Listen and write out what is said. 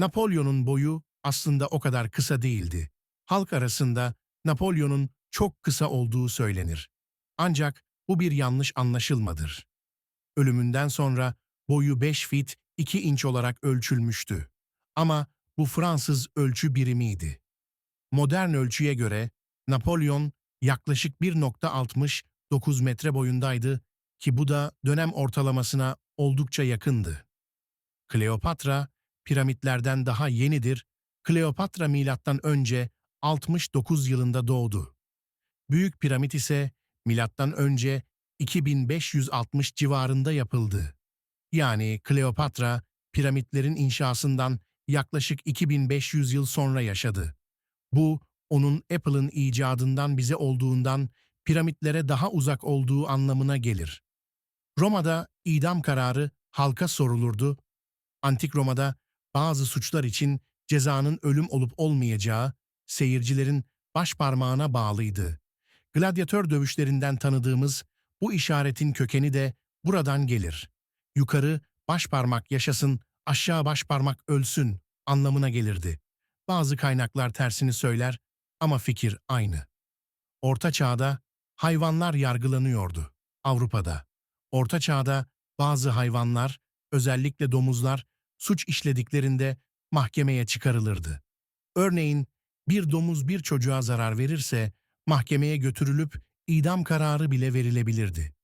Napolyon'un boyu aslında o kadar kısa değildi. Halk arasında Napolyon'un çok kısa olduğu söylenir. Ancak bu bir yanlış anlaşılmadır. Ölümünden sonra boyu 5 fit 2 inç olarak ölçülmüştü. Ama bu Fransız ölçü birimiydi. Modern ölçüye göre Napolyon yaklaşık 1.69 metre boyundaydı ki bu da dönem ortalamasına oldukça yakındı. Kleopatra piramitlerden daha yenidir. Kleopatra milattan önce 69 yılında doğdu. Büyük piramit ise milattan önce 2560 civarında yapıldı. Yani Kleopatra piramitlerin inşasından yaklaşık 2500 yıl sonra yaşadı. Bu onun Apple'ın icadından bize olduğundan piramitlere daha uzak olduğu anlamına gelir. Roma'da idam kararı halka sorulurdu. Antik Roma'da bazı suçlar için cezanın ölüm olup olmayacağı seyircilerin baş parmağına bağlıydı. Gladyatör dövüşlerinden tanıdığımız bu işaretin kökeni de buradan gelir. Yukarı baş parmak yaşasın, aşağı baş parmak ölsün anlamına gelirdi. Bazı kaynaklar tersini söyler ama fikir aynı. Orta Çağ'da hayvanlar yargılanıyordu. Avrupa'da. Orta Çağ'da bazı hayvanlar, özellikle domuzlar, suç işlediklerinde mahkemeye çıkarılırdı. Örneğin bir domuz bir çocuğa zarar verirse mahkemeye götürülüp idam kararı bile verilebilirdi.